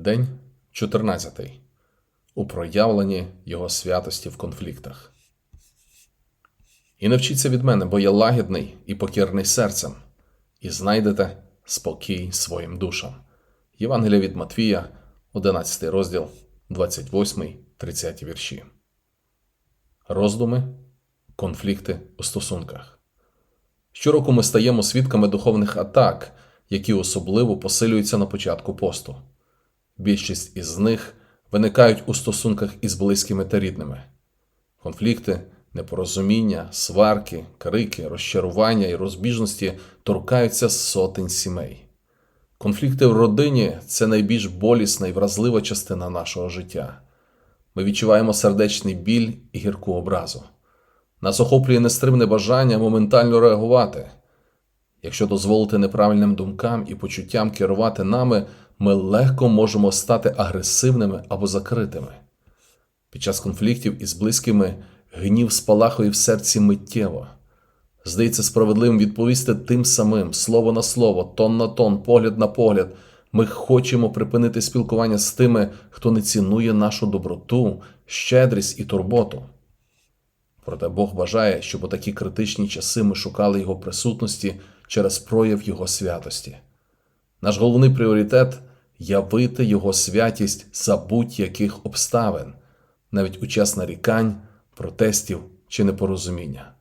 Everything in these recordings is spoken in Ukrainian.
День 14. У проявленні Його святості в конфліктах. І навчіться від мене, бо я лагідний і покірний серцем, і знайдете спокій своїм душам. Євангелія від Матвія, 11 розділ, 28, 30 вірші. Роздуми, конфлікти у стосунках. Щороку ми стаємо свідками духовних атак, які особливо посилюються на початку посту. Більшість із них виникають у стосунках із близькими та рідними. Конфлікти, непорозуміння, сварки, крики, розчарування і розбіжності торкаються сотень сімей. Конфлікти в родині це найбільш болісна і вразлива частина нашого життя. Ми відчуваємо сердечний біль і гірку образу. Нас охоплює нестримне бажання моментально реагувати. Якщо дозволити неправильним думкам і почуттям керувати нами, ми легко можемо стати агресивними або закритими. Під час конфліктів із близькими гнів спалахує в серці миттєво. Здається справедливим відповісти тим самим, слово на слово, тон на тон, погляд на погляд. Ми хочемо припинити спілкування з тими, хто не цінує нашу доброту, щедрість і турботу. Проте Бог бажає, щоб у такі критичні часи ми шукали Його присутності через прояв Його святості. Наш головний пріоритет явити Його святість за будь-яких обставин, навіть у час нарікань, протестів чи непорозуміння.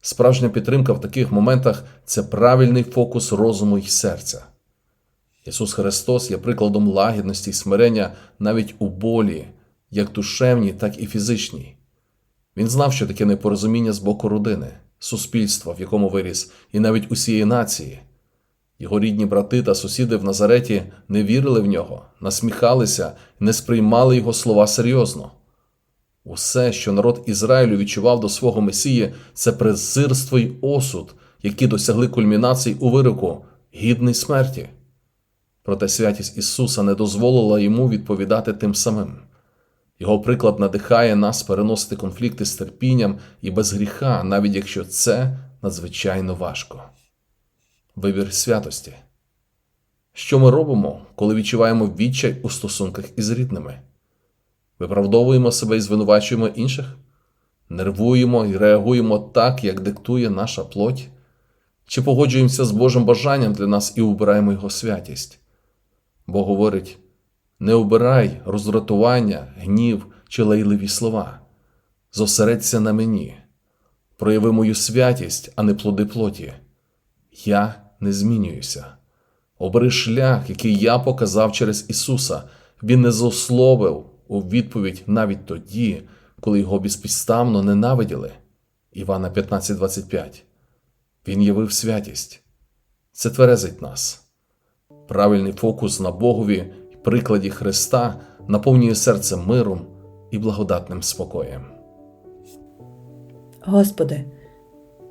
Справжня підтримка в таких моментах це правильний фокус розуму й серця. Ісус Христос є прикладом лагідності й смирення навіть у болі, як душевній, так і фізичній. Він знав, що таке непорозуміння з боку родини, суспільства, в якому виріс, і навіть усієї нації. Його рідні брати та сусіди в Назареті не вірили в нього, насміхалися не сприймали його слова серйозно. Усе, що народ Ізраїлю відчував до свого Месії, це презирство й осуд, які досягли кульмінації у вироку гідний смерті. Проте святість Ісуса не дозволила йому відповідати тим самим. Його приклад надихає нас переносити конфлікти з терпінням і без гріха, навіть якщо це надзвичайно важко. Вибір святості. Що ми робимо, коли відчуваємо відчай у стосунках із рідними? Виправдовуємо себе і звинувачуємо інших? Нервуємо і реагуємо так, як диктує наша плоть? Чи погоджуємося з Божим бажанням для нас і убираємо Його святість? Бог говорить: не обирай роздратування, гнів чи лайливі слова. Зосередься на мені, прояви мою святість, а не плоди плоті. Я не змінююся. Обери шлях, який я показав через Ісуса. Він не зословив у відповідь навіть тоді, коли його безпідставно ненавиділи. Івана 15:25. Він явив святість. Це тверезить нас. Правильний фокус на Богові прикладі Христа наповнює серце миром і благодатним спокоєм. Господи,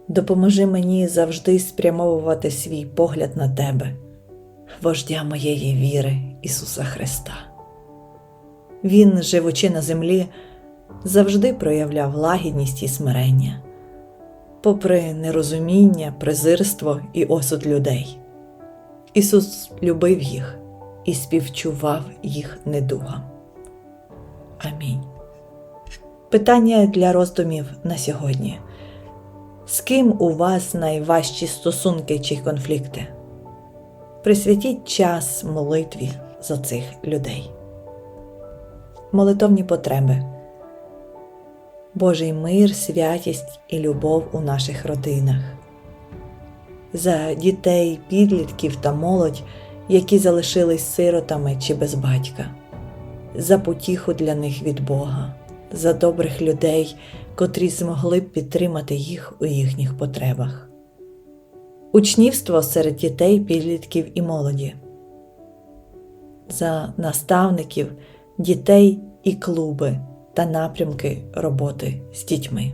допоможи мені завжди спрямовувати свій погляд на Тебе, вождя моєї віри Ісуса Христа. Він, живучи на землі, завжди проявляв лагідність і смирення, попри нерозуміння, презирство і осуд людей. Ісус любив їх і співчував їх недугам. Амінь. Питання для роздумів на сьогодні. З ким у вас найважчі стосунки чи конфлікти? Присвятіть час молитві за цих людей. Молитовні потреби. Божий мир, святість і любов у наших родинах. За дітей, підлітків та молодь, які залишились сиротами чи без батька, за потіху для них від Бога, за добрих людей, котрі змогли б підтримати їх у їхніх потребах. Учнівство серед дітей, підлітків і молоді. За наставників, дітей і клуби та напрямки роботи з дітьми.